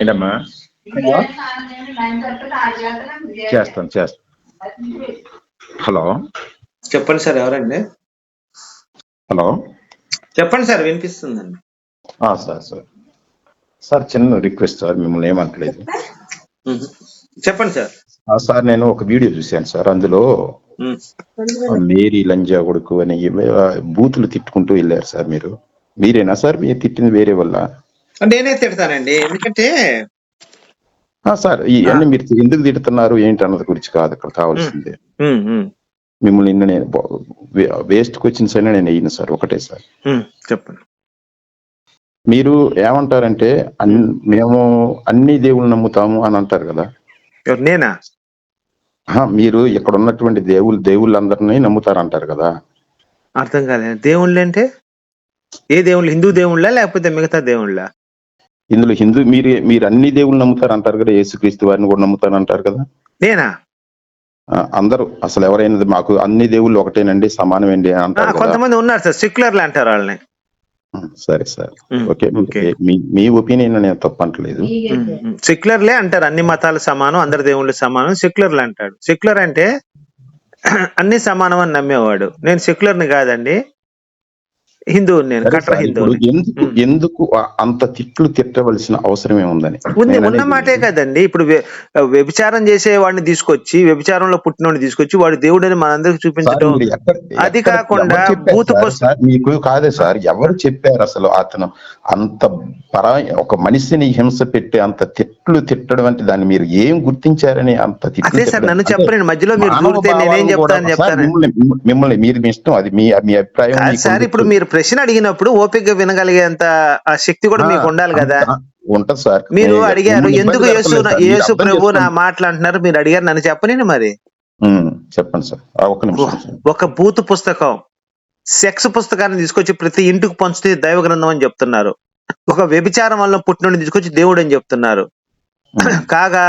ఏంటమ్మా. చేస్తాను చేస్తాను చేస్తాను. హలో? చెప్పండి సార్ ఎవరండి? హలో? చెప్పండి సార్ వినిపిస్తుందండి. ఆ, సార్ సార్. సార్ చిన్న రిక్వెస్ట్ సార్ మిమ్మల్ని ఏమంటలేదు. చెప్పండి. సార్. ఆ, సార్ నేను ఒక వీడియో చూశాను సార్. అందులో. మేరీ లంజా కొడుకు అని బూతులు తిట్టుకుంటూ వెళ్ళారు సార్ మీరు. మీరేనా సార్? మీరు తిట్టింది వేరే వల్ల నేనే తిడతానండి. ఎందుకంటే ఆ, సార్ ఇవన్నీ మీరు ఎందుకు తిడుతున్నారు ఏంటి అన్నది గురించి కాదు ఇక్కడ కావాల్సింది. మ్మ్, మ్మ్, మిమ్మల్ని నిన్న నేను వేస్ట్ క్వశ్చన్స్ అయినా నేను వేయను సార్ ఒకటే సార్. చెప్పండి. మీరు ఏమంటారంటే మేము అన్ని దేవుళ్ళు నమ్ముతాము అని అంటారు కదా. నేనా? మీరు ఇక్కడ ఉన్నటువంటి దేవుళ్ళు దేవుళ్ళందరినీ నమ్ముతారు అంటారు కదా. అర్థం కాలేదు. దేవుళ్ళు అంటే ఏ దేవుళ్ళు? హిందూ దేవుళ్ళ లేకపోతే మిగతా దేవుళ్ళ? ఇందులో హిందూ మీరు మీరు అన్ని దేవుళ్ళు నమ్ముతారు అంటారు కదా యేసుక్రీస్తు వారిని కూడా నమ్ముతారు అంటారు కదా? నేనా? అందరూ అసలు ఎవరైనా మాకు అన్ని దేవుళ్ళు ఒకటేనండి ఆ, అంటారు కదా? కొంతమంది ఉన్నారు సార్ సెక్యులర్లు అంటారు వాళ్ళని. సరే సార్. ఓకే. మీ మీ ఒపీనియన్ నేను తప్పంటలేదు సెక్యులర్లే అంటారు అన్ని మతాలు సమానం అందరి దేవుళ్ళు సమానం సెక్యులర్లు అంటాడు. సెక్యులర్ అంటే అన్ని సమానం అని నమ్మేవాడు. నేను సెక్యులర్ని కాదండి. హిందువుని నేను ఇప్పుడు హిందువుని ఎందుకు. ఎందుకు అంత తిట్లు తిట్టవలసిన అవసరం ఏముందని ఉంది నేను ఉన్న మాటే కదండి ఇప్పుడు వ్య- వ్యభిచారం చేసే వాడిని తీసుకొచ్చి వ్యభిచారంలో పుట్టినోడిని తీసుకొచ్చి వాడు దేవుడని మనందరికి చూపించడం అది కాకుండా మీకు కాదే సార్ ఎవరు చెప్పారు అసలు అతను అంత పరా ఒక మనిషిని హింస పెట్టి అంత తిట్లు తిట్టడం అంటే దాన్ని మీరు ఏం గుర్తించారని అంత అదే సార్? నన్ను చెప్పలేను మధ్యలో మీరు దూరితే నేనేం చెప్తాను చెప్తాను మిమ్మల్ని మీరు మీ ఇష్టం అది మీ మీ అభిప్రాయం సార్. ఇప్పుడు మీరు ప్రశ్న అడిగినప్పుడు ఓపిక వినగలిగేంత ఆ శక్తి కూడా మీకు ఉండాలి కదా ఉంటది సార్ మీరు అడిగారు ఎందుకు యేసు యేసు ప్రభు నా. మాటలు అంటున్నారు మీరు అడిగారు నన్ను చెప్పలేను మరి చెప్పండి సార్ నిమిషం సార్. ఒక బూత్ పుస్తకం సెక్స్ పుస్తకాన్ని తీసుకొచ్చి ప్రతి ఇంటికి పంచితే దైవ గ్రంథం అని చెప్తున్నారు ఒక వ్యభిచారం వల్ల పుట్టినోడిని తీసుకొచ్చి దేవుడు అని చెప్తున్నారు. కాగా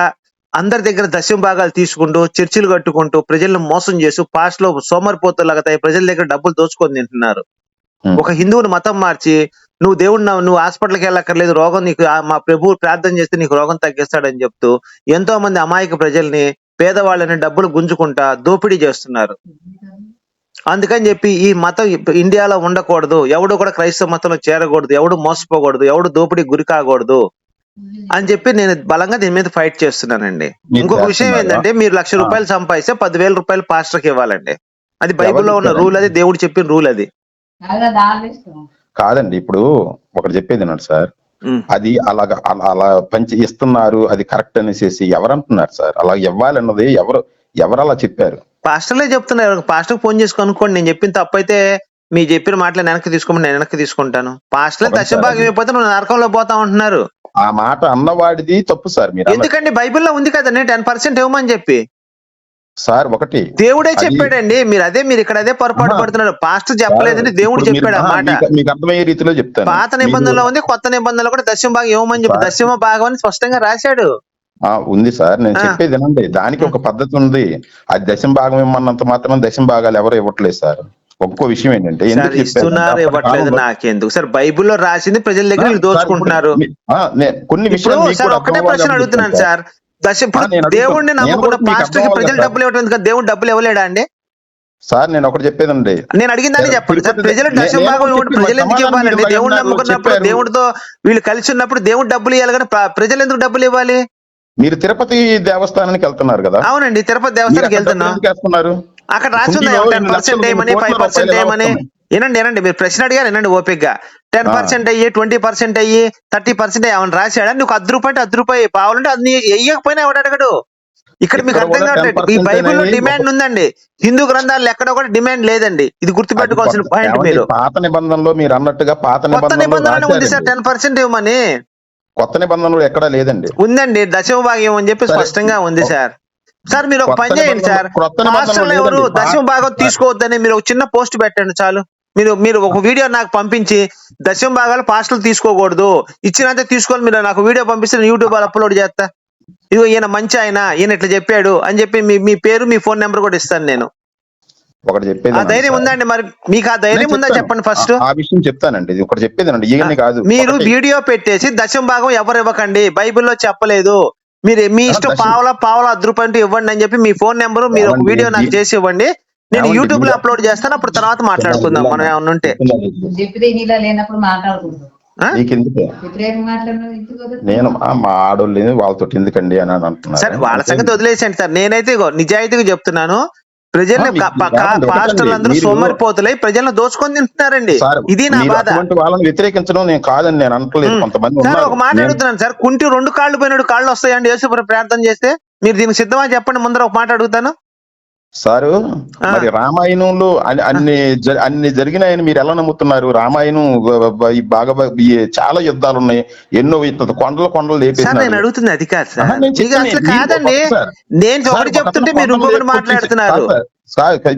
అందరి దగ్గర దశమ భాగాలు తీసుకుంటూ చర్చిలు కట్టుకుంటూ ప్రజలను మోసం చేస్తూ పాస్ట్లో సోమరిపోతులాగా ప్రజల దగ్గర డబ్బులు దోచుకొని తింటున్నారు. ఒక హిందువుని మతం మార్చి నువ్వు దేవుడు నువ్వు హాస్పిటల్కి వెళ్ళక్కర్లేదు రోగం నీకు మా ప్రభువు ప్రార్థన చేస్తే నీకు రోగం తగ్గిస్తాడని చెప్తూ ఎంతో మంది అమాయక ప్రజల్ని పేదవాళ్ళని డబ్బులు గుంజుకుంటా దోపిడీ చేస్తున్నారు. అందుకని చెప్పి ఈ మతం ఇండియాలో ఉండకూడదు. ఎవడు కూడా క్రైస్తవ మతంలో చేరకూడదు. ఎవడు మోసపోకూడదు. ఎవడు దోపిడీ గురి కాకూడదు. అని చెప్పి నేను బలంగా దీని మీద ఫైట్ చేస్తున్నానండి. ఇంకొక విషయం? ఏంటంటే మీరు లక్ష. రూపాయలు సంపాదిస్తే పదివేల రూపాయలు పాస్టర్కి ఇవ్వాలండి. అది బైబిల్లో ఉన్న? రూల్ అది దేవుడు చెప్పిన రూల్ అది. కాదండి ఇప్పుడు ఒకటి చెప్పేది వినండి సార్. అది అలాగా అలా అలా పంచి ఇస్తున్నారు అది కరెక్ట్ అనేసి ఎవరు అంటున్నారు సార్? అలా ఇవ్వాలన్నది ఎవరు ఎవరు అలా చెప్పారు? పాస్టర్లే చెప్తున్నారు. పాస్టర్ ఫోన్ చేసి కనుక్కోండి నేను చెప్పిన తప్పైతే మీ చెప్పిన మాటలు వెనక్కి తీసుకోమని నేను వెనక్కి తీసుకుంటాను. పాస్టర్లే అవును దశ సార్, భాగం అది- అయిపోతే నువ్వు నరకంలో పోతా ఉంటున్నారు. ఆ మాట అన్నవాడిది తప్పు సార్ మీరు. ఎందుకండి? బైబిల్లో ఉంది కదండి టెన్ పర్సెంట్ ఇవ్వమని చెప్పి. సార్ ఒకటి దేవుడే చెప్పాడండి. మీరు అదే మీరు ఇక్కడ అదే పొరపాటు. పడుతున్నారు. పాస్టర్ చెప్పలేదండి దేవుడు చెప్పాడు ఆ ఆ, మాట మీకు- అర్థమయ్యే రీతిలో చెప్తాను. పాత నిబంధనలో ఉంది కొత్త నిబంధనలో కూడా దశమ భాగం ఇవ్వమని చెప్పి. దశమ భాగం అని స్పష్టంగా రాశాడు. ఆ, ఉంది సార్ నేను. చెప్పేది వినండి. దానికి ఒక పద్ధతి ఉంది. అది దశం భాగం ఇమ్మన్నంత మాత్రం దశం భాగాలు ఎవరు ఇవ్వట్లేదు సార్. ఒక్కో విషయం ఏంటంటే ఇస్తున్నారు ఇవ్వట్లేదు నాకెందుకు? సార్ బైబిల్లో రాసింది ప్రజల దగ్గర దోచుకుంటున్నారు. కొన్ని విషయాలు ఒక్కటే అర్థం ప్రశ్న అడుగుతున్నాను సార్. దశ. దేవుడిని నేను నమ్ముకున్న పాస్టర్కి ప్రజలు డబ్బులు ఇవ్వడం ఎందుకు? దేవుడు డబ్బులు ఇవ్వలేడా అండి? సార్ నేను ఒకటి చెప్పేదండి. నేను అడిగిందని సార్, చెప్పండి సార్. ప్రజలు నేను భాగం ప్రజలు ఎందుకు ఇవ్వాలండి అన్నారు, నమ్ముకున్నప్పుడు. దేవుడితో వీళ్ళు కలిసి ఉన్నప్పుడు దేవుడు డబ్బులు ఇవ్వాలి కానీ ప్ర- ప్రజలు ఎందుకు డబ్బులు ఇవ్వాలి? మీరు తిరుపతి దేవస్థానానికి వెళ్తున్నారు కదా. అవునండి తిరుపతి దేవస్థానానికి అక్కడ వెళ్తున్నాం. డబ్బులు ఎందుకు వేస్తున్నారు అక్కడ రాసింది కుండీలో టెన్ పర్సెంట్ ఏమని ఫైవ్ పర్సెంట్ ఏమని? వినండి వినండి. మీరు ప్రశ్న అడిగారు వినండి ఓపిక్గా టెన్. పర్సెంట్ అయ్యి ట్వంటీ పర్సెంట్ అయ్యి థర్టీ పర్సెంట్ ఏమని రాశాడా? నువ్వు అర్ధ రూపాయి అర్ధ రూపాయి పావాలంటే అది నీ వెయ్యకపోయినా ఎవడు అడగడు. ఇక్కడ మీకు అర్థం కావట్లేదు. ఈ 10% బైబిల్లో డిమాండ్ ఉందండి. హిందూ గ్రంథాల్లో ఎక్కడ కూడా డిమాండ్ లేదండి. ఇది గుర్తుపెట్టుకోవాల్సిన పాయింట్ మీరు. పాత నిబంధనలో మీరు అన్నట్టుగా పాత నిబంధనలో నిబంధనలు ఉంది సార్. టెన్ పర్సెంట్ ఇవ్వమని. కొత్త నిబంధనలు ఎక్కడా లేదండి. ఉందండి. దశమ భాగం అని చెప్పి. స్పష్టంగా ఉంది సార్. సార్ మీరు ఒక పని చేయండి సార్. ఎవరు. దశమ భాగం తీసుకోవద్దని మీరు ఒక చిన్న పోస్ట్ పెట్టండి చాలు. మీరు మీరు ఒక వీడియో నాకు పంపించి దశమ భాగాలు పాస్టర్లు తీసుకోకూడదు. ఇచ్చినంత తీసుకోవాలి మీరు నాకు వీడియో పంపిస్తే నేను యూట్యూబ్ అప్లోడ్ చేస్తా. ఇదిగో ఈయన మంచి ఆయన ఈయన ఇట్లా చెప్పాడు అని చెప్పి మీ మీ పేరు మీ ఫోన్ నెంబర్ కూడా ఇస్తాను నేను. ఒకటి చెప్పేది ఆ ధైర్యం. ఉందండి మరి. మీకు ఆ ధైర్యం ఉందా. చెప్పండి ఫస్ట్ ఆ- విషయం చెప్తానండి. ఇది ఒకటి చెప్పేదేనండి ఈయన్ని కాదు. మీరు. వీడియో పెట్టేసి దశం భాగం ఎవరు ఇవ్వకండి. బైబిల్లో చెప్పలేదు. మీరు మీ ఇష్టం పావలా పావలా అంటూ ఇవ్వండి అని చెప్పి మీ ఫోన్ నెంబర్ మీరు ఒక వీడియో నాకు చేసి ఇవ్వండి. నేను యూట్యూబ్లో అప్లోడ్ చేస్తాను అప్పుడు తర్వాత మాట్లాడుకుందాం మనం ఏమన్నా ఉంటే. లేనప్పుడు? నేను మా ఆడోళ్ళు వాళ్ళతో ఎందుకండి అని అని అంటున్నారు. సరే వాళ్ళ సంగతి వదిలేసండి సార్. నేనైతే నిజాయితీగా చెప్తున్నాను. ప్రజల్ని ఆ, మీకు క- ప- ఏమండి, పాస్టర్లు అందరూ మీరు- సోమరిపోతులై ప్రజలను దోచుకొని తింటున్నారండి. సార్ ఇది నా బాధ. వాళ్ళని వ్యతిరేకించడం నేను కాదని నేను అనట్లేదు. కొంతమంది సార్ ఒక మాట నేను- అడుగుతున్నాను సార్. కుంటి రెండు కాళ్ళు పోయినాడు కాళ్ళు వస్తాయండి. యేసుప్రభు ప్రార్థన చేస్తే మీరు దీనికి సిద్ధమా చెప్పండి. ముందర ఒక మాట అడుగుతాను. సారు. మరి రామాయణంలో అన్ని- అన్ని జరిగినాయని మీరు ఎలా నమ్ముతున్నారు? రామాయణం బాగా చాలా యుద్ధాలు ఉన్నాయి ఎన్నో కొండలు కొండలు నేను అడుగుతుంది అది కాదు సార్ కాదండి. నేను ఒకటి ఒక చెప్తుంటే మీరు ఇంకొకటి మాట్లాడుతున్నారు.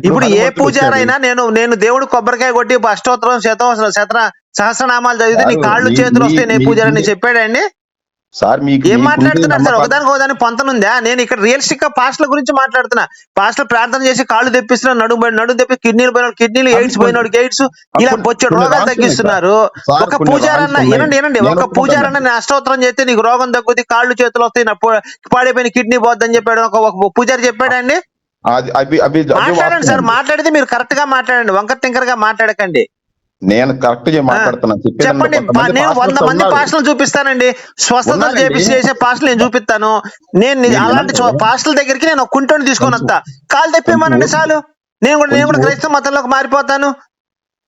ఇప్పుడు ఏ పూజారైనా. నేను నేను దేవుడు కొబ్బరికాయ కొట్టి అష్టోత్తరం శతం శత సహస్రనామాలు చదివితే నీ కాళ్ళు చేతులు వస్తాయి నేను పూజారని చెప్పాడండి. సార్ మీకు ఏం మాట్లాడుతున్నారు సార్? ఒకదానికి ఒకదానికి పొంతనుందా? నేను ఇక్కడ రియలిస్టిక్గా పాస్టర్ల గురించి మాట్లాడుతున్నా. పాస్టర్ ప్రార్థన చేసి కాళ్ళు తెప్పిస్తున్నారు నడుము పోయి- నడుము తెప్పి కిడ్నీలు పోయిన కిడ్నీలు ఎయిడ్స్ పోయినోడికి ఎయిడ్స్. ఇలా బొచ్చడు కొన్ని రోగాలు తగ్గిస్తున్నారు. ఒక పూజారన్న వినండి నేను ఒక. పూజారన్న నేను అష్టోత్తరం చేస్తే నీకు రోగం తగ్గుద్ది కాళ్ళు చేతులు వస్తాయి పాడైపోయిన కిడ్నీ పోద్దని చెప్పాడు. ఒక ఒక పూజారి చెప్పాడండి మాట్లాడండి సార్. మాట్లాడితే మీరు కరెక్ట్గా మాట్లాడండి వంకర టింకర్గా మాట్లాడకండి. నేను కరెక్ట్గా మాట్లాడుతున్నాను చెప్పండి. నేను వంద మంది. పాస్టర్లు చూపిస్తానండి. చేపించి చేసే పాస్టర్లు నేను చూపిస్తాను. నేను అలాంటి వినండి. పాస్టర్ల దగ్గరికి నేను కుంటోని తీసుకొని వస్తా. కాలు తెప్పేమనండి చాలు? నేను కూడా నేను కూడా క్రైస్తవ మతంలోకి మారిపోతాను.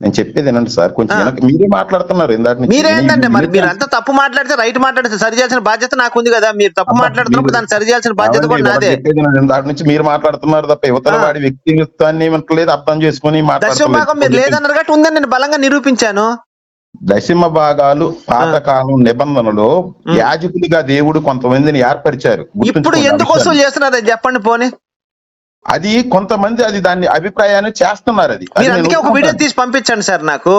నేను చెప్పేది ఏనండి సార్. కొంచెం మీరే మాట్లాడుతున్నారు ఇందాక. మీరేంటంటే మరి మీరు- అంతా తప్పు మాట్లాడితే రైట్ మాట్లాడితే సరి చేయాల్సిన బాధ్యత నాకు ఉంది కదా. మీరు తప్పు మాట్లాడుతున్నప్పుడు దాన్ని సరి చేయాల్సిన బాధ్యత కూడా నాదే. నుంచి మీరు మాట్లాడుతున్నారు తప్ప యువతల ఆ. వాడి వ్యక్తిత్వాన్ని ఏమంటలేదు అర్థం చేసుకుని దశమ భాగం మీరు లేదన్నారు కాబట్టి ఉందని నేను బలంగా నిరూపించాను. దశమ భాగాలు పాతకాలం నిబంధనలో యాజకుడిగా దేవుడు కొంతమందిని ఏర్పరిచారు. ఇప్పుడు గుర్తుంచుకోండి ఆ ఎందుకు వసూలు విషయాన్ని. చేస్తున్నారు చెప్పండి పోనీ. అది కొంతమంది అది దాన్ని అభిప్రాయాన్ని చేస్తున్నారు అది. మీరు అందుకే ఒక వీడియో. తీసి పంపించండి సార్ నాకు.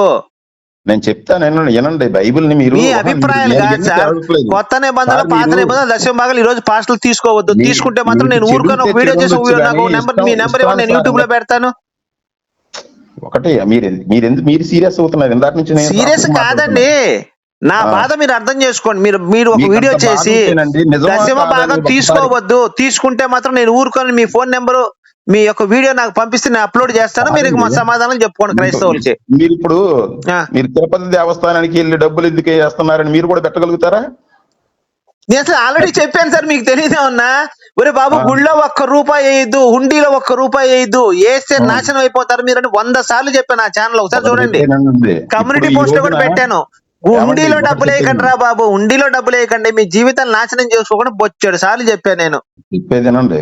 నేను చెప్తాను వినండి, బైబిల్ని మీరు మీ అభిప్రాయాలు కాదు సార్? కొత్త నిబంధనలు పాత నిబంధనలు దశమ భాగాలు ఈ రోజు పాస్టర్లు తీసుకోవద్దు. తీసుకుంటే మాత్రం నేను ఊరుకొని. ఒక వీడియో చేసి నాకు. నెంబర్ మీ నెంబర్ ఇవ్వండి నేను యూట్యూబ్లో పెడతాను. ఒకటే మీరు మీరు ఎందుకు మీరు సీరియస్ అవుతున్నారు? ఇందాక నుంచి సీరియస్ కాదండి. నా. బాధ మీరు అర్థం చేసుకోండి మీరు మీరు ఒక వీడియో చేసి దశమ భాగం తీసుకోవద్దు తీసుకుంటే మాత్రం నేను ఊరుకొని మీ ఫోన్ నెంబరు మీ యొక్క వీడియో నాకు పంపిస్తే నేను అప్లోడ్ చేస్తాను మీరు మా. సమాధానం చెప్పుకోండి క్రైస్తవులకి మీరు ఇప్పుడు. మీరు తిరుపతి దేవస్థానానికి వెళ్ళి డబ్బులు ఎందుకు వేస్తున్నారని మీరు కూడా పెట్టగలుగుతారా నేను అసలు ఆల్రెడీ చెప్పాను సార్ మీకు తెలియదే ఉన్నా ఒరే బాబు. గుళ్ళో ఒక్క రూపాయి వేయద్దు హుండీలో ఒక్క రూపాయి వేయద్దు వేస్తే. నాశనం అయిపోతారు మీరు వంద సార్లు చెప్పాను ఆ ఛానల్ ఒకసారి చూడండి. కమ్యూనిటీ పోస్ట్లో కూడా పెట్టాను ఒకటి డబ్బులు వేయకండి రా బాబు. హుండీలో డబ్బులు వేయకండి. మీ జీవితాన్ని నాశనం చేసుకోకుండా బొచ్చాడు. సార్లు చెప్పాను నేను. చెప్పేదేనండి.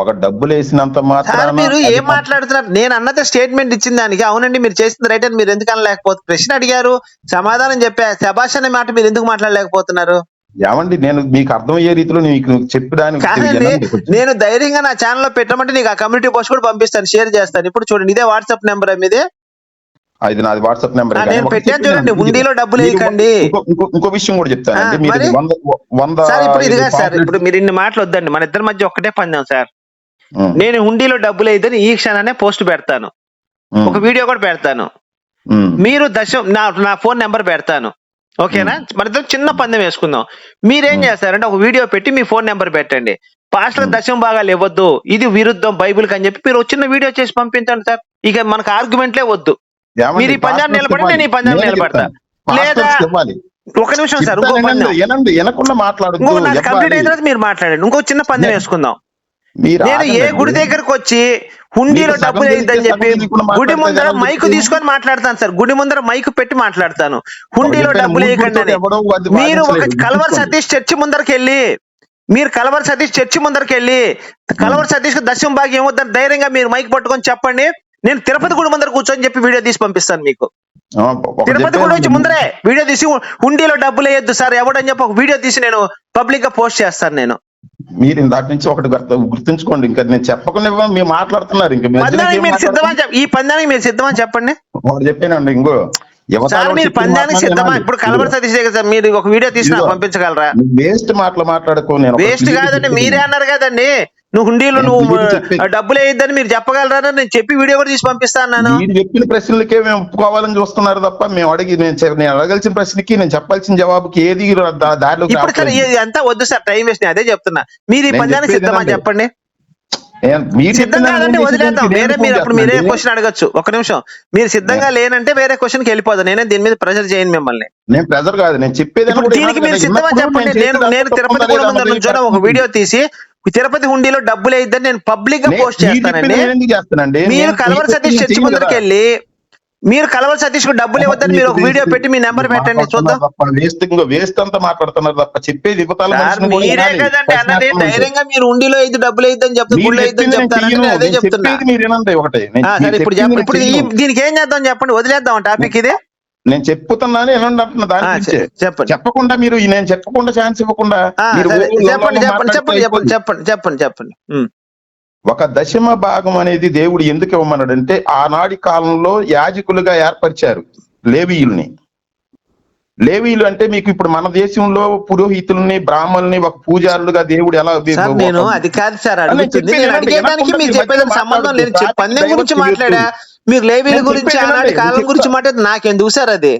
ఒక డబ్బులు వేసినంత సార్ మాత్రాన మీరు ఏం మాట్లాడుతున్నారు? నేను అన్నదే స్టేట్మెంట్ ఇచ్చిన దానికి. అవునండి మీరు చేసింది రైట్ అని మీరు ఎందుకు అనలేకపోతే? ప్రశ్న అడిగారు. సమాధానం చెప్పా. శబాష్ అనే మాట మీరు ఎందుకు మాట్లాడలేకపోతున్నారు? ఏమండి నేను మీకు అర్థమయ్యే రీతిలో నీకు చెప్పడానికి. నేను ధైర్యంగా నా ఛానల్లో పెట్టమంటే నీకు ఆ కమ్యూనిటీ పోస్ట్ కూడా పంపిస్తాను. షేర్ చేస్తాను. ఇప్పుడు చూడండి ఇదే వాట్సాప్ నెంబర్ మీదే. అది నాది వాట్సాప్ నెంబర్. పెట్టాను చూడండి, హుండీలో డబ్బులు వేయకండి. ఇంకో విషయం కూడా? వంద వంద సార్ ఇప్పుడు ఇదిగా ఇది సార్ ఇప్పుడు మీరు ఇన్ని మాటలు వద్దండి. మన ఇద్దరి మధ్య ఒక్కటే పందాం సార్. నేను హుండీలో డబ్బులు అయితేనే ఈ క్షణానే పోస్ట్ పెడతాను. ఒక వీడియో కూడా పెడతాను. మీరు దశ నా నా ఫోన్ నెంబర్ పెడతాను. ఓకేనా? మన ఇద్దరం చిన్న పందెం వేసుకుందాం. మీరేం. చేస్తారంటే ఒక వీడియో పెట్టి మీ ఫోన్ నెంబర్ పెట్టండి. పాస్టర్. దశం భాగాలు ఇవ్వద్దు. ఇది విరుద్ధం బైబిల్ అని చెప్పి మీరు చిన్న వీడియో చేసి పంపించండి సార్. ఇక మనకు ఆర్గ్యుమెంట్లే వద్దు. మీరు ఈ పాస్టర్స్ నిలబడి నేను ఈ నేనే నిలబడతా. లేదా. ఒక నిమిషం సార్ ఇంకో కంప్లీట్ అయిన తర్వాత మీరు మాట్లాడండి ఇంకో చిన్న పందెం వేసుకుందాం నేను ఏ. గుడి దగ్గరకు వచ్చి హుండీలో డబ్బులు తెలిస్తే చెప్పి గుడి ముందర మైకు? తీసుకొని మాట్లాడతాను సార్ గుడి ముందర మైకు పెట్టి మాట్లాడతాను హుండీలో డబ్బులు వేయకండి మీరు ఒక. కలవర్. సతీష్ చర్చి ముందరికి వెళ్ళి మీరు కలవర్ సతీష్ చర్చి ముందరికి వెళ్ళి కలవర్ సతీష్ దశం భాగ్యం ఏమొద్దని ధైర్యంగా మీరు మైక్ పట్టుకొని చెప్పండి నేను తిరుపతి గుడి ముందర కూర్చొని చెప్పి వీడియో తీసి పంపిస్తాను మీకు తిరుపతి గుడి చెప్పాను. ముందరే వీడియో తీసి హుండీలో డబ్బులు వేయొద్దు సార్ ఎవడని చెప్పి ఒక వీడియో తీసి నేను పబ్లిక్గా పోస్ట్ చేస్తాను నేను మీరు ఇందాక నుంచి ఒకటి గుర్తు- గుర్తుంచుకోండి ఇంకా నేను చెప్పకుండా మీరు మాట్లాడుతున్నారు ఇంకా మీరు సిద్ధమా? చెప్ప- ఈ పందానికి మీరు సిద్ధమా చెప్పండి ఒకటి చెప్పానండి ఇంకో మీరు పందానికి సిద్ధమా. ఇప్పుడు కలవర సతీష్ దగ్గర మీరు ఒక వీడియో తీసి నాకు. పంపించగలరా వేస్ట్ మాటలు మాట్లాడుకో వేస్ట్ కాదండి. మీరే అన్నారు కదండి నువ్వు హుండీలో నేను నువ్వు డబ్బులు వేయద్దని మీరు చెప్పగలరా నేను చెప్పి వీడియో కూడా తీసి పంపిస్తా అన్నాను మీరు చెప్పిన ప్రశ్నలకే మేము ఒప్పుకోవాలని చూస్తున్నారు తప్ప మేము అడిగి నేను నేను అడగాల్సిన ప్రశ్నకి నేను చెప్పాల్సిన జవాబుకి ఏది దా- దారిలోకి ఇప్పుడు అంతా వద్దు సార్ టైం వేస్ట్. నేను అదే చెప్తున్నా. మీరు ఈ నేను చెప్పేది సిద్ధమా? చెప్పండి? నేను- మీరు సిద్ధం కాదంటే వదిలేద్దాం. నేను వేరే మీరు అప్పుడు మీరే. క్వశ్చన్ అడగచ్చు. ఒక నిమిషం. మీరు సిద్ధంగా లేనంటే వేరే క్వశ్చన్కి వెళ్ళిపోదు. నేనే దీని మీద ప్రెషర్ చేయను మిమ్మల్ని. నేను ప్రెజర్ కాదు. నేను చెప్పేది దీనికి మీరు సిద్ధమా చెప్పండి. నేను నేను తిరుపతి కూడా ఒక వీడియో తీసి తిరుపతి హుండీలో డబ్బులు వేయద్దని నేను పబ్లిక్గా పోస్ట్ చేస్తానండి మీరు నేను- కలవర సతీష్ చర్చి ముందరికి. వెళ్ళి మీరు కలవర సతీష్కు డబ్బులు ఇవ్వద్దని మీరు ఒక వీడియో పెట్టి మీ నెంబర్ పెట్టండి చూద్దాం వేస్ట్ ఇంకో వేస్ట్ అంతా మాట్లాడుతున్నారు తప్ప చెప్పేది మీరే. కదండి అన్నది. ధైర్యంగా మీరు ఉండిలో ఐదు డబ్బులు అయిద్దని చెప్తే గుళ్ళు అయిద్దని. నేను అదే నేను చెప్తున్నా సరే ఇప్పుడు ఇప్పుడు. దీనికి ఏం చేద్దాం చెప్పండి వదిలేద్దాం టాపిక్ ఇది నేను చెప్పుతున్నాను అంటున్నా దాని గురించే. చెప్పండి చెప్పకుండా మీరు నేను చెప్పకుండా ఛాన్స్ ఇవ్వకుండా చెప్పండి చెప్పండి చెప్పండి చెప్పండి. చెప్పండి చెప్పండి. ఒక దశమ భాగం అనేది దేవుడు ఎందుకు ఇవ్వమన్నాడంటే ఆనాటి కాలంలో యాజకులుగా ఏర్పరిచారు లేవీయుల్ని లేవీయులు అంటే మీకు ఇప్పుడు మన దేశంలో పురోహితుల్ని బ్రాహ్మణుల్ని ఒక పూజారులుగా దేవుడు ఎలా నేను అది కాదు సార్ అడుగుతుంది నేను అడిగేదానికి మీరు చెప్పేదానికి సంబంధం లేదు. పందెం గురించి. మాట్లాడా మీరు లేవీల గురించి ఆనాటి కాలం గురించి. మాట్లాడితే నాకెందుకు సార్ అది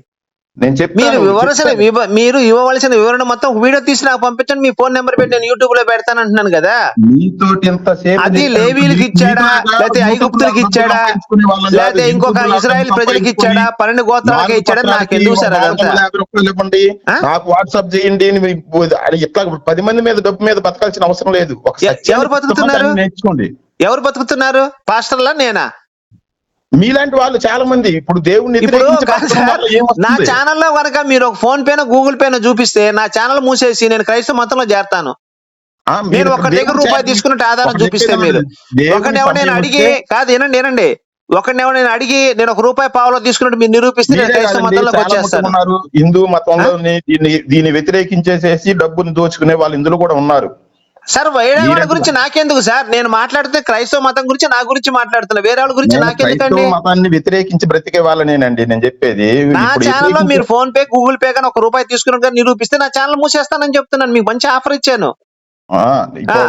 నేను మీరు చెప్తాను వివరసిన మీరు ఇవ్వవలసిన వివరణ మొత్తం వీడియో తీసి నాకు పంపించండి మీ ఫోన్ నెంబర్ పెట్టి నేను యూట్యూబ్లో పెడతాను అంటున్నాను కదా అది. లేవీలకు ఇచ్చాడా లేకపోతే ఐగుప్తులకు ఇచ్చాడా. లేకపోతే ఇంకొక ఇజ్రాయెల్ ప్రజలకు ఇచ్చాడా పన్నెండు గోత్రాలకే ఇచ్చాడా నాకు ఎందుకు సార్ అదంతా? నాకు వాట్సాప్ చేయండి ఇట్లా పది మంది మీద డబ్బు మీద బతకాల్సిన అవసరం లేదు ఎవరు బతుకుతున్నారు? ఎవరు బతుకుతున్నారు పాస్టర్లా నేనా మీలాంటి వాళ్ళు చాలా మంది ఇప్పుడు ఏమొస్తుంది? నా ఛానల్లో కనుక మీరు ఒక ఫోన్ పేనో గూగుల్ పేనో చూపిస్తే నా ఛానల్ మూసేసి నేను క్రైస్తవ మతంలో చేరతాను. మీరు ఒక దగ్గర రూపాయి తీసుకున్నట్టు ఆధారం ఒకటి చూపిస్తే మీరు. ఎవరు నేను అడిగి కాదు ఏనండి ఏనండి ఎవరు నేను అడిగి నేను ఒక రూపాయి పావులో తీసుకున్నట్టు మీరు నిరూపిస్తే నేను క్రైస్తవ మతంలోకి వచ్చేస్తాను. హిందూ మతంలో దీన్ని దీన్ని వ్యతిరేకించేసేసి డబ్బుని దోచుకునే వాళ్ళు ఇందులో కూడా ఉన్నారు. సార్ వేరే వాళ్ళ మీరెందుకు? గురించి నాకెందుకు సార్? నేను మాట్లాడితే క్రైస్తవ మతం గురించి నా గురించి మాట్లాడుతున్నా. వేరే వాళ్ళ గురించి నాకెందుకండి? మతాన్ని వ్యతిరేకించి బ్రతికే వాళ్ళనేనండి. నేను చెప్పేది నా ఛానల్లో వ్యతిరేకించే- మీరు ఫోన్ పే గూగుల్ పే కానీ ఒక రూపాయి తీసుకున్నట్టు నిరూపిస్తే నా ఛానల్ మూసేస్తానని చెప్తున్నాను. మీకు మంచి ఆఫర్ ఇచ్చాను.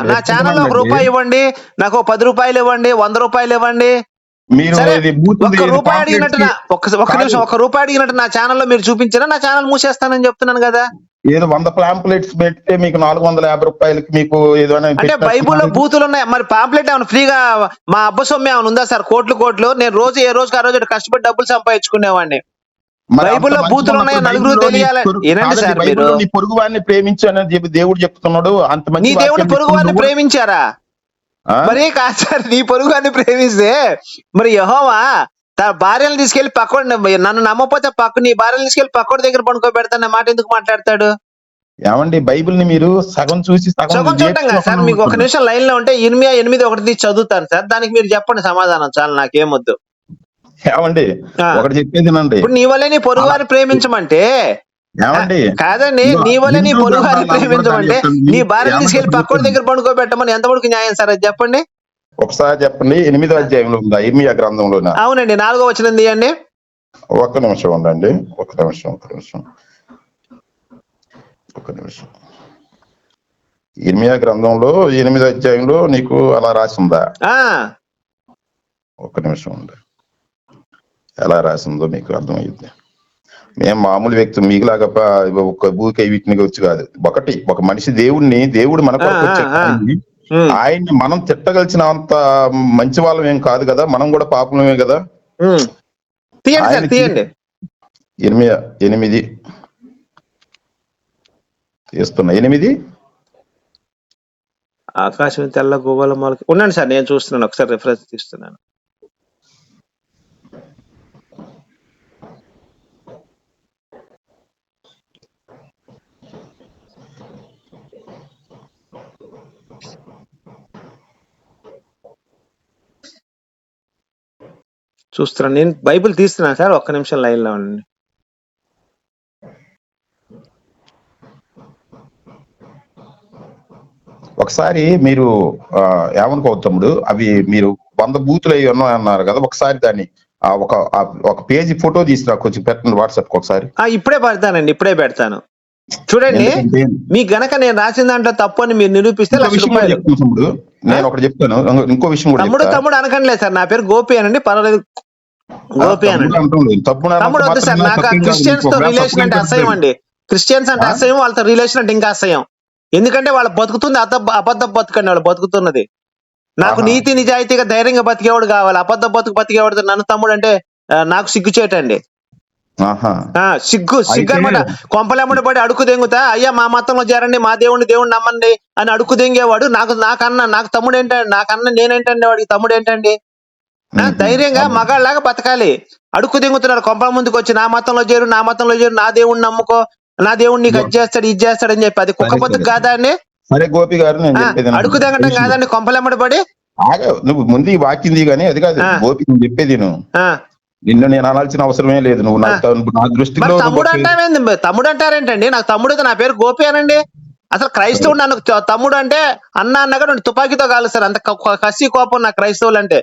నా ఛానల్లో ఒక. రూపాయి ఇవ్వండి. నాకు ఒక పది రూపాయలు ఇవ్వండి. వంద రూపాయలు ఇవ్వండి. మీరు ఒక్క రూపాయి అడిగినట్టు కాదు. నిమిషం ఒక రూపాయి అడిగినట్టు నా ఛానల్లో మీరు చూపించినా నా ఛానల్ మూసేస్తానని చెప్తున్నాను కదా. ఏదో వంద ప్లాంప్లెట్స్ పెడితే మీకు నాలుగు వందల యాభై రూపాయలకి మీకు ఏదో అంటే. బైబుల్లో బూతులు ఉన్నాయి మరి పాంప్లెట్ ఏమైనా ఫ్రీగా మా అబ్బ సొమ్ము ఏమైనా ఉందా సార్ కోట్లు కోట్లు నేను రోజు ఏ రోజుకి ఆ రోజు కష్టపడి డబ్బులు సంపాదించుకునేవాడిని బైబిల్లో బూతులు ఉన్నాయి, నలుగురు తెలియాలి. ఏనండి సార్ మీరు? నీ పొరుగు వాడిని ప్రేమించు అనేది చెప్పి దేవుడు చెప్తున్నాడు అంత మంచి నీ వాక్యం పొరుగు వారిని. ప్రేమించారా? మరి కాదు సార్ నీ పొరుగు వారిని ప్రేమిస్తే మరి యహోవా తన భార్యను తీసుకెళ్ళి పక్కడు నన్ను నమ్మపోతే పక్క నీ భార్యను తీసుకెళ్ళి పక్కడి దగ్గర పడుకోబెడతాను మాట ఎందుకు మాట్లాడతాడు? ఏమండి బైబిల్ని మీరు సగం చూసి సగం చూడటం కదా సార్ మీకు ఒక నిమిషం లైన్లో ఉంటే ఎనిమిది ఎనిమిది ఒకటి తీసి చదువుతాను సార్ దానికి మీరు చెప్పండి సమాధానం చాలు నాకేమొద్దు. ఏమండి. ఒకటి చెప్పేది ఇప్పుడు నీ వల్లే నీ పొరుగు వారిని ప్రేమించమంటే? ఏమండి? కాదండి నీ వల్లే నీ హిందూ పొరుగు వారిని గ్రంథాలు ప్రేమించమంటే నీ యొక్క తీసుకెళ్ళి పక్కడి దగ్గర పడుకోబెట్టమని ఎంతవరకు న్యాయం సార్ అది చెప్పండి? ఒకసారి చెప్పండి. ఎనిమిదో అధ్యాయంలో ఉందా? ఇర్మియా గ్రంథంలోన? అవునండి. నాలుగో వచ్చిన తీయండి. ఒక్క నిమిషం ఉండండి. ఒక నిమిషం ఒక నిమిషం. ఒక నిమిషం. ఇర్మియా గ్రంథంలో ఎనిమిదో అధ్యాయంలో నీకు అలా రాసి ఉందా ఆ. ఒక్క నిమిషం ఉండి ఎలా రాసిందో మీకు అర్థమైంది. మేము మామూలు వ్యక్తి మీకులాగా ఒక భూకి వీటిని వచ్చి కాదు. ఒకటి ఒక మనిషి దేవుణ్ణి దేవుడు మన కొరకు వచ్చాడు. ఆయన్ని- మనం తిట్టగలిసిన అంత మంచి వాళ్ళం ఏం కాదు కదా మనం కూడా పాపలమే కదా. తీయండి ఎనిమిది ఎనిమిది. తీస్తున్నా. ఎనిమిది? ఆకాశం తెల్ల గువ్వల మొలక ఉండండి సార్ నేను చూస్తున్నాను ఒకసారి రిఫరెన్స్ తీస్తున్నాను. చూస్తున్నాను నేను బైబిల్ తీస్తున్నాను సార్ ఒక్క నిమిషం లైన్లో ఉండండి. ఒకసారి మీరు ఆ, ఏమనుకోవద్దు తమ్ముడు అవి మీరు వంద బూతులు అవి ఉన్నాయి అన్నారు కదా ఒకసారి దాన్ని ఆ, ఒక ఒక పేజీ ఫోటో తీసుకురా కొంచెం పెట్టండి వాట్సాప్ ఒకసారి. ఆ ఇప్పుడే పెడతానండి ఇప్పుడే పెడతాను. చూడండి మీ గనక నేను రాసిన దాంట్లో తప్పు అని మీరు నిరూపిస్తే తమ్ముడు. నేను ఒకటి చెప్తాను. ఇంకో- విషయం కూడా తమ్ముడు. తమ్ముడు అనకండి సార్. నా పేరు గోపి అనండి. పర్వాలేదు. గోపి అనండి. తమ్ముడు వద్దు సార్. నాకు. క్రిస్టియన్స్తో రిలేషన్ అంటే అసహ్యం. అండి. క్రిస్టియన్స్ అంటే? అసహ్యం వాళ్ళతో రిలేషన్ అంటే ఇంకా అసహ్యం. ఎందుకంటే వాళ్ళు బతుకుతుంది అబద్ధ అబద్ధ బతుకండి వాళ్ళు బతుకుతున్నది. నాకు. నీతి నిజాయితీగా ధైర్యంగా బతికేవాడు కావాలి. అబద్ధ బతుకు బతికేవాడు నన్ను తమ్ముడు అంటే నాకు సిగ్గుచేటండి. సిగ్గు సిగ్గు అనమాట. కొంపలెమ్మడి పడి అడుగు దెంగుతా. అయ్యా మా మతంలో చేరండి మా దేవుడిని దేవుడిని నమ్మండి అని అడుగు దెంగేవాడు. నాకు నాకన్నా నాకు తమ్ముడు ఏంటండి నాకన్నా నేనేంటండి వాడికి తమ్ముడు ఏంటండి. ధైర్యంగా మగాళ్ళలాగా బతకాలి. అడుక్కు దింగుతున్నారు కొంపల ముందుకు వచ్చి నా మతంలో చేరు నా మతంలో చేరు నా దేవుడిని నమ్ముకో నా దేవుడిని నీకు అది చేస్తాడు ఇది చేస్తాడు అని చెప్పి. అది కుక్క సరే. కాదా అండి? సరే గోపి గారు అడుగు దిగటం. కాదండి కొంపలెమ్మడి పడి. నువ్వు ముందు ఈ వాక్యింది కానీ అది కాదు. గోపి నువ్వు చెప్పేది నువ్వు నిన్ను నేను అనాల్సిన అవసరమే లేదు. నువ్వు నా దృష్టిలో తమ్ముడు మరి తమ్ముడు అంటారేంటండి? నాకు తమ్ముడు నా పేరు గోపి అనండి. అసలు క్రైస్తవుడు నన్ను తమ్ముడు అంటే అన్న అన్నగా రెండు తుపాకీతో కాలుస్తారు అంత కసి కోపం నా క్రైస్తవులు అంటే.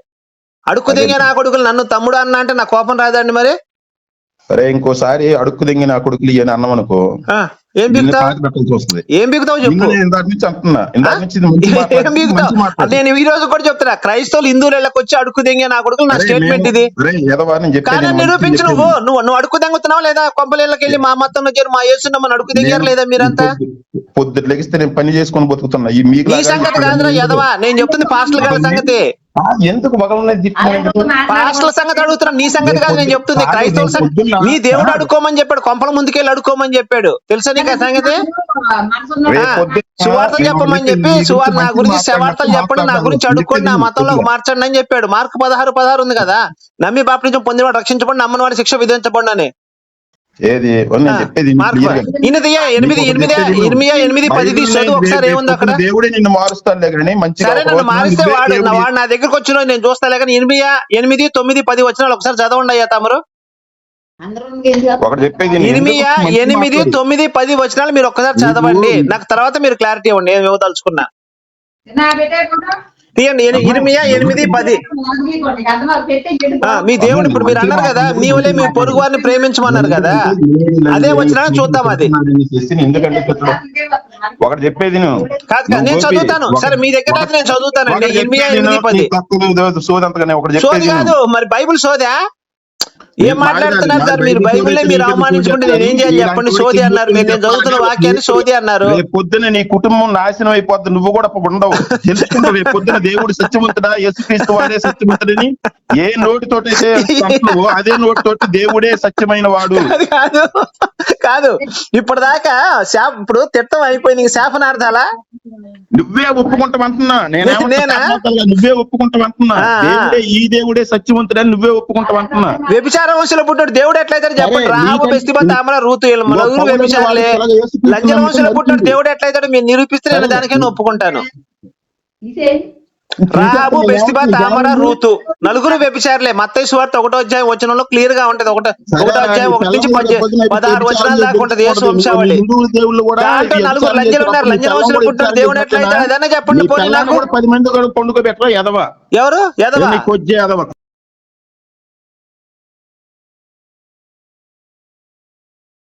అడుక్కు దిగే నా కొడుకులు నన్ను తమ్ముడు అన్న అంటే నా కోపం రాదండి మరి? సరే ఇంకోసారి అడుక్కు దింగి నా కొడుకులు అని అన్నాం అనుకో ఏం బిగుతావు ఏం బిగుతావు చెప్పు ఏం బిగుతావు. నేను ఈ రోజు కూడా చెప్తున్నా క్రైస్తవులు హిందువులు ఇళ్ళకి వచ్చి అడుక్కు దింగే నా కొడుకులు నా స్టేట్మెంట్ ఇది కానీ నిరూపించు. నువ్వు నువ్వు నువ్వు అడుక్కు దెంగుతున్నావు లేదా కొంపలీళ్ళకి వెళ్ళి మా మతంలో చేరు మా యేసున్నమని అడుక్కు దిగారు లేదా మీరంతా పొద్దు- పొద్దుట లెగిస్తే నేను పని చేసుకొని బతుకుతున్నా ఈ సంగతి కాదురా యదవా నేను చెప్తుంది పాస్టల్ గారి సంగతి ఆ, ఎందుకు పాస్టల్ సంగతి అడుగుతున్నా నీ సంగతి కాదు నేను చెప్తుంది. క్రైస్తవుల సంగతి. నీ దేవుడు అడుకోమని చెప్పాడు కొంపల ముందుకెళ్ళి అడుకోమని చెప్పాడు. తెలుసా నీకు ఆ సంగతి? సువార్తలు చెప్పమని చెప్పి నీ సువార్ గురించి నా గురించి శవార్తలు చెప్పండి నా గురించి. అడుక్కోండి నా మతంలో. మార్చండి అని చెప్పాడు. మార్కు పదహారు పదహారు ఉంది కదా. నమ్మి బాప్టిజం పొందినవాడు రక్షించబడి నమ్మని వాడి శిక్ష విధించబడి అని ఏది? నేను చెప్పేది. ఇనిదియా ఎనిమిది ఎనిమిది ఇర్మియా ఎనిమిది పది బైబిల్ తీసి చదువు ఒకసారి ఏముంది అక్కడ? దేవుడే నిన్ను మారుస్తాను లేకని మంచిగా సరే నన్ను మారిస్తే వాడు వాడు నా దగ్గరకు వచ్చిన నేను చూస్తా కానీ ఎనిమిది ఎనిమిది తొమ్మిది పది వచ్చిన ఒకసారి చదవండి అయ్యా తమరు. ఒకటి చెప్పేది నేను మంచి ఎనిమిది? తొమ్మిది పది వచనాలు మీరు ఒక్కసారి చదవండి. నాకు తర్వాత మీరు క్లారిటీ ఇవ్వండి ఏమి ఇవ్వదలుచుకున్నా తీయండి. ఇర్మియా ఎనిమిది పది. మీ దేవుడు ఇప్పుడు మీరు అన్నారు కదా మీ వల్లే మీ పొరుగు వారిని ప్రేమించమన్నారు కదా. అదే వచ్చినా చూద్దాం అది. ఒకటి చెప్పేది కాదు కాదు నేను చదువుతాను. సరే మీ దగ్గర అయితే నేను చదువుతానండి. ఇర్మియా ఎనిమిది పది. సోది కాదు. మరి బైబిల్ సోదా? ఏం మాట్లాడుతున్నారు సార్? మీరు బైబిల్ మీరు అవమానించుకుంటే నేను ఏం చేయాలి? చెప్పండి. సోది అన్నారు. మీరు నేను చదువుతున్న వాక్యాన్ని సోది అన్నారు. పొద్దున నీ కుటుంబం నాశనం అయిపోద్ది. నువ్వు కూడా ఉండవు. తెలుసుకుంటావు పొద్దున దేవుడు సత్యవంతుడా యేసుక్రీస్తు వాడే సత్యవంతుడని ఏ నోటితోటి అదే నోటితోటి దేవుడే సత్యమైన వాడు. కాదు. కాదు ఇప్పటిదాకా శాప ఇప్పుడు తిట్టం అయిపోయింది. శాపనార్థాలా? నువ్వే ఒప్పుకుంటావంటున్నా నేనేమంటున్నా? నేనా? శాపనార్థాలుగా నువ్వే ఆ. దేవుడే ఈ దేవుడే సత్యవంతుడని నువ్వే ఒప్పుకుంటావంటున్నా వ్యభిచార వంశంలో పుట్టాడు దేవుడు ఎట్లయితే చెప్పండి. నీకంటే- బెస్తిబా తామర రూతు నలుగురు వ్యభిచారులే. లంజన వంశంలో నడిచింది. దేవుడు ఎట్లయితాడు? మీరు నిరూపిస్తే నేను. దానికైనా ఒప్పుకుంటాను. రాబు బెస్తిబా? తామర రూతు. నలుగురు వ్యభిచారులే మత్తయి సువార్త ఒకటో అధ్యాయం వచనంలో క్లియర్గా ఉంటది. ఒకటో ఒకటో అధ్యాయం ఒకటి నుంచి పదహారు వచనాల దాకా ఉంటది. యేసు వంశావళి హిందూ దేవుళ్ళు కూడా దాంట్లో నలుగురు లంజలు ఉన్నారు. వంశంలో వ్యభిచారం దేవుడు చేసేటప్పుడు అదన్నా చెప్పండి. పోనీ నాకు పది మంది పండుగ ఎవరు? ఎదవ